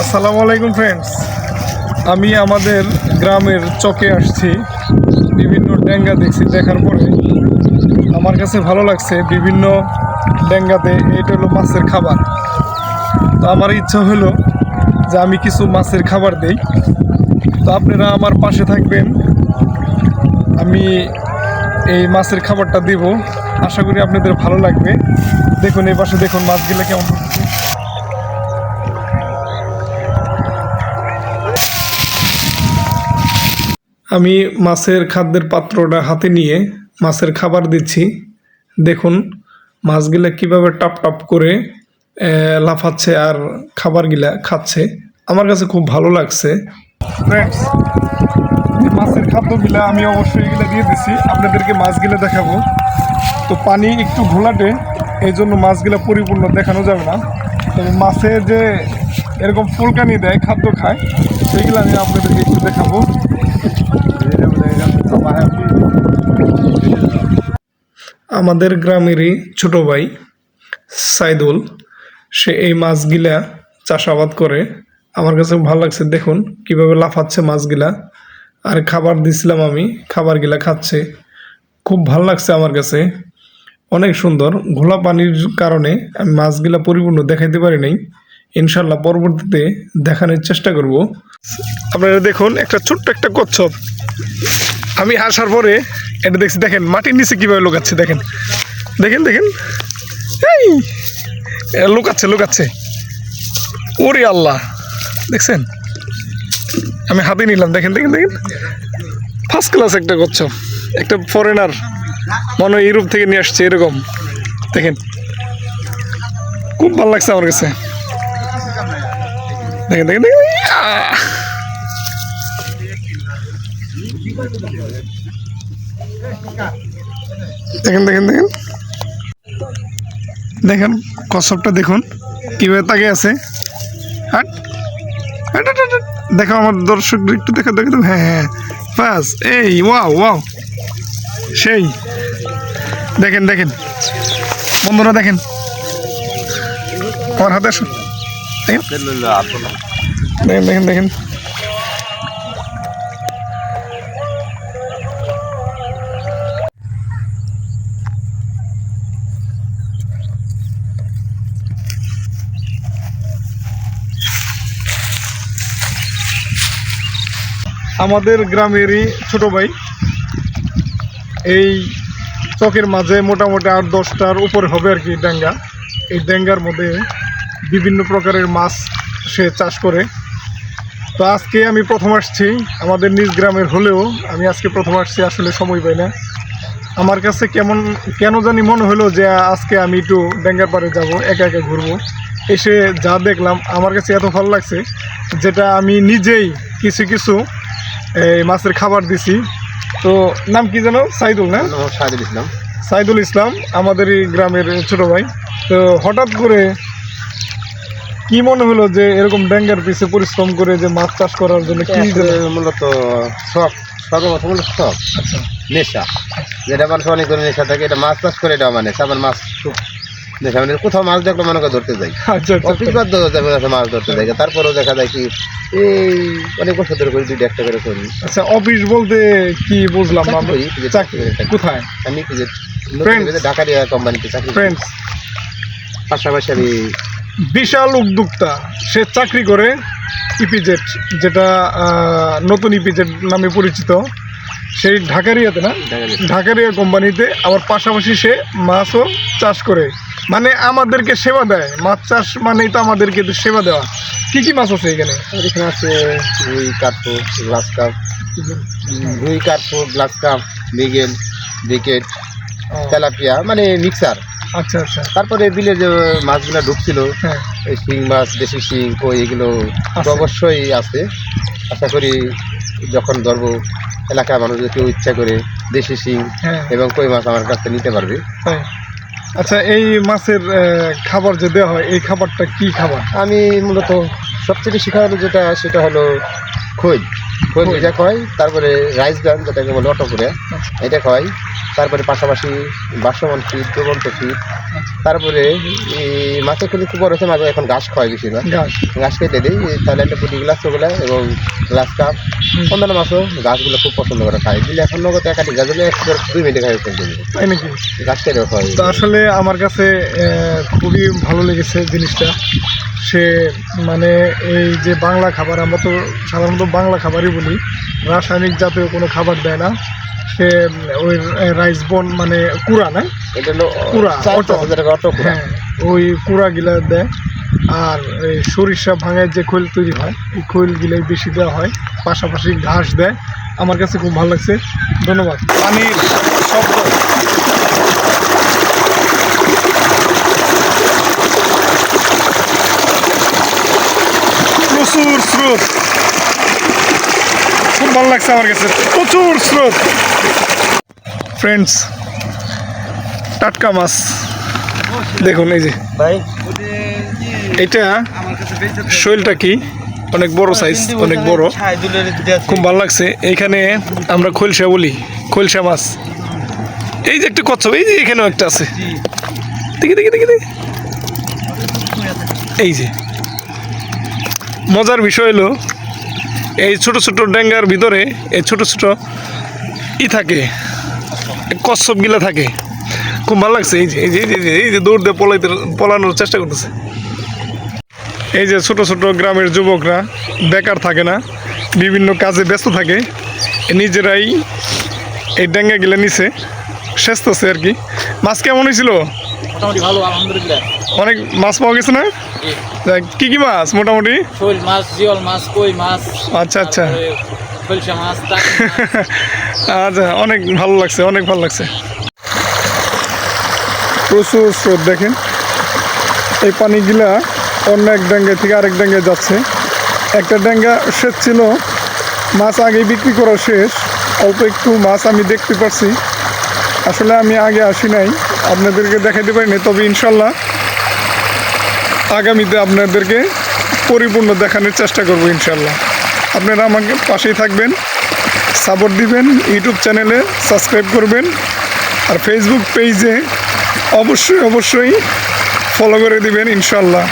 আসসালামু আলাইকুম ফ্রেন্ডস আমি আমাদের গ্রামের চকে আসছি। বিভিন্ন ডেঙ্গা দেখছি দেখার পরে। আমার কাছে ভালো লাগছে বিভিন্ন ডেঙ্গাতে। এটা হলো মাছের খাবার। তো আমার ইচ্ছা হলো যে আমি কিছু মাছের খাবার দেই। তো আপনারা আমার পাশে থাকবেন। আমি এই মাছের খাবারটা দিব। আশা করি আপনাদের ভালো লাগবে। দেখুন, এই পাশে দেখুন মাছগুলো কেমন। আমি মাছের খাদ্যের পাত্রটা হাতে নিয়ে মাছের খাবার দিচ্ছি। দেখুন, মাছগুলা কীভাবে টাপ টাপ করে লাফাচ্ছে আর খাবারগুলা খাচ্ছে। আমার কাছে খুব ভালো লাগছে। মাছের খাদ্যগুলা আমি অবশ্যই এগুলো দিয়ে দিছি। আপনাদেরকে মাছগুলো দেখাবো। তো পানি একটু ঘোলাটে এই জন্য মাছগুলো পরিপূর্ণ দেখানো যাবে না। তবে মাছে যে এরকম ফুলকানি দেয়, খাদ্য খায়, সেইগুলো আমি আপনাদেরকে একটু দেখাবো। আমাদের গ্রামেরই ছোট ভাই সাইদুল, সে এই মাছগুলা চাষাবাদ করে। আমার কাছে ভালো লাগছে, দেখুন কীভাবে লাফাচ্ছে মাছগুলা। আর খাবার দিছিলাম আমি, খাবারগুলা খাচ্ছে। খুব ভালো লাগছে আমার কাছে। অনেক সুন্দর। ঘোলা পানির কারণে আমি মাছগুলা পরিপূর্ণ দেখাইতে পারি নাই। ইনশাল্লাহ পরবর্তীতে দেখানোর চেষ্টা করব। আপনারা দেখুন, একটা ছোট্ট একটা কচ্ছপ। আমি আসার পরে এটা দেখছি, দেখেন, মাটির নিচে কীভাবে লুকাচ্ছে, দেখেন। দেখেন দেখেন। এই লুকাচ্ছে লুকাচ্ছে। ওরে আল্লাহ, দেখছেন? আমি হাতে নিলাম, দেখেন দেখেন দেখেন। ফার্স্ট ক্লাস একটা কচ্ছপ একটা ফরেনার মনে হয় ইউরোপ থেকে নিয়ে আসছে, এরকম। দেখেন। খুব ভালো লাগছে আমার কাছে। দেখেন দেখেন দেখেন! দেখেন দেখেন দেখেন। দেখেন কচ্ছপটা দেখুন কীভাবে তাকে আছে। হাট। দেখো আমার দর্শক একটু দেখো দেখো দেখো। হ্যাঁ হ্যাঁ বাস এই ওয়াও ওয়াও। সেই। দেখেন দেখেন। বন্ধুরা দেখেন। আমার হাতে দেখেন। দেখেন দেখেন দেখেন। আমাদের গ্রামেরই ছোট ভাই। এই চকের মাঝে মোটামুটি আট দশটার উপরে হবে আর কি ডেঙ্গা। এই ডেঙ্গার মধ্যে বিভিন্ন প্রকারের মাছ সে চাষ করে। তো আজকে আমি প্রথম আসছি। আমাদের নিজ গ্রামের হলেও আমি আজকে প্রথম আসছি, আসলে সময় পাই না। আমার কাছে কেমন, কেন জানি মনে হলো যে আজকে আমি একটু ডেঙ্গার পাড়ে যাব, একা একা ঘুরবো। এসে যা দেখলাম, আমার কাছে এত ভালো লাগছে, যেটা আমি নিজেই কিছু কিছু এই মাছের খাবার দিছি। তো নাম কি জানো সাইদুল না? সাহায্য দিয়েছিলাম সাইদুল ইসলাম। আমাদের এই গ্রামের ছোট ভাই। তো হঠাৎ করে কি মনে হলো যে এরকম ড্যাঙ্গার পিছে পরিশ্রম করে যে মাছ চাষ করার জন্য কি মূলত শখ মতো মূলত শখ আচ্ছা। নেশা। যেটা মানুষ অনেক নেশা থাকে এটা মাছ চাষ করে এটা মানে। আমার মাছ খুব নেশা মানে কোথাও মাছ দেখলে মনে করে ধরতে যাই। আচ্ছা আচ্ছা অফিস বাদ যাবে মাছ ধরতে যাই। তারপরেও দেখা যায় কি এই অনেক বছর ধরে করি দুইটা একটা করে করি। আচ্ছা অফিস বলতে কি বুঝলাম না? কোথায়? আমি যে কোম্পানিতে চাকরি করি। ফ্রেন্ডস পাশাপাশি আমি বিশাল উদ্যোক্তা। সে চাকরি করে ইপিজেড যেটা নতুন ইপিজেড নামে পরিচিত। সেই ঢাকারিয়াতে না? ঢাকারিয়া। কোম্পানিতে আবার পাশাপাশি সে মাছও চাষ করে। মানে আমাদেরকে সেবা দেয়। মাছ চাষ মানেই তো আমাদেরকে সেবা দেওয়া। কি কি মাছ আছে এখানে? এখানে আছে রুই কাঠপো গ্লাস কাপ রুই কাঠপো গ্লাস কাপ বিগেল বিকেট তেলাপিয়া মানে মিক্সার। আচ্ছা আচ্ছা। তারপরে বিলে যে মাছগুলো ঢুকছিল হ্যাঁ। এই শিং মাছ দেশি শিং কই এগুলো অবশ্যই আছে। আশা করি যখন ধরবো এলাকার মানুষ যদি কেউ ইচ্ছা করে দেশি শিং হ্যাঁ। এবং কই মাছ আমার কাছ থেকে নিতে পারবে। আচ্ছা এই মাছের খাবার যে দেওয়া হয়, এই খাবারটা কি খাবার? আমি মূলত সবচেয়ে বেশি খাবার যেটা, সেটা হলো খই এটা খাওয়াই তারপরে রাইস গান যেটাকে বলে অটো করে এটা খাওয়াই তারপরে পাশাপাশি বাসমান ফিট দুবন্ত ফিট তারপরে এই মাছের কিন্তু খুব বড় হচ্ছে মাঝে এখন ঘাস খাওয়াই বেশিরভাগ গাছ ঘাস। কেটে দিই একটা পুটি গ্লাস ওগুলো এবং গ্লাস কাপ অন্যান্য মাছও গাছগুলো খুব পছন্দ করে খায়। দিলে এখন নগদ একাটি গাছ হলে দুই মিনিটে খাই ফেলতে তাই নাকি গাছ কেটেও খাওয়াই তো আসলে আমার কাছে খুবই ভালো লেগেছে জিনিসটা। সে মানে এই যে বাংলা খাবার আমরা তো সাধারণত বাংলা খাবারই বলি। রাসায়নিক জাতীয় কোনো খাবার দেয় না। সে ওই রাইস বন মানে কুড়া না? কুড়া, অটো। অটো হ্যাঁ ওই কুড়া গিলা দেয়। আর এই সরিষা ভাঙায় যে খৈল তৈরি হয় এই খৈল গিলাই বেশি দেওয়া হয়। পাশাপাশি ঘাস দেয়। আমার কাছে খুব ভালো লাগছে। ধন্যবাদ। পানির শব্দ। প্রচুর স্রোত। ভালো লাগছে আমার কাছে। প্রচুর স্রোত। ফ্রেন্ডস টাটকা মাছ। দেখুন এই যে। ভাই। এটা শৈলটা কি? অনেক বড় সাইজ অনেক বড়। খুব ভালো লাগছে। এইখানে আমরা খোলসা বলি খোলসা মাছ। এই যে একটা কচ্ছপ এই যে এখানেও একটা আছে। দেখি দেখি দেখি দেখি। এই যে। মজার বিষয় হলো এই ছোট ছোট ডেঙ্গার ভিতরে এই ছোট ছোট ই থাকে কচ্ছপগুলা থাকে। খুব ভালো লাগছে এই যে এই যে এই যে দৌড় দিয়ে পলাইতে, পলানোর চেষ্টা করতেছে। এই যে ছোট ছোট গ্রামের যুবকরা বেকার থাকে না, বিভিন্ন কাজে ব্যস্ত থাকে, নিজেরাই এই ডেঙ্গা গিলে নিছে, সেচতেছে আর কি। মাছ কেমন হয়েছিল? মোটামুটি ভালো, আলহামদুলিল্লাহ। অনেক মাছ পাওয়া গেছে না? কি কি মাছ মোটামুটি? শোল মাছ জিওল মাছ কই মাছ আচ্ছা আচ্ছা। আচ্ছা অনেক ভালো লাগছে অনেক ভালো লাগছে। প্রচুর স্রোত দেখেন। এই পানিগুলা অন্য এক ড্যাঙ্গে থেকে আরেক ড্যাঙ্গে যাচ্ছে। একটা ড্যাঙ্গা শেষ ছিল মাছ আগে বিক্রি করা শেষ। অল্প একটু মাছ আমি দেখতে পারছি। আসলে আমি আগে আসি নাই আপনাদেরকে দেখাতে পারিনি তবে ইনশাল্লাহ আগামীতে আপনাদেরকে পরিপূর্ণ দেখানোর চেষ্টা করব ইনশাল্লাহ আপনারা আমাকে পাশেই থাকবেন, সাপোর্ট দিবেন, ইউটিউব চ্যানেলে সাবস্ক্রাইব করবেন, আর ফেসবুক পেজে অবশ্যই অবশ্যই ফলো করে দিবেন ইনশাল্লাহ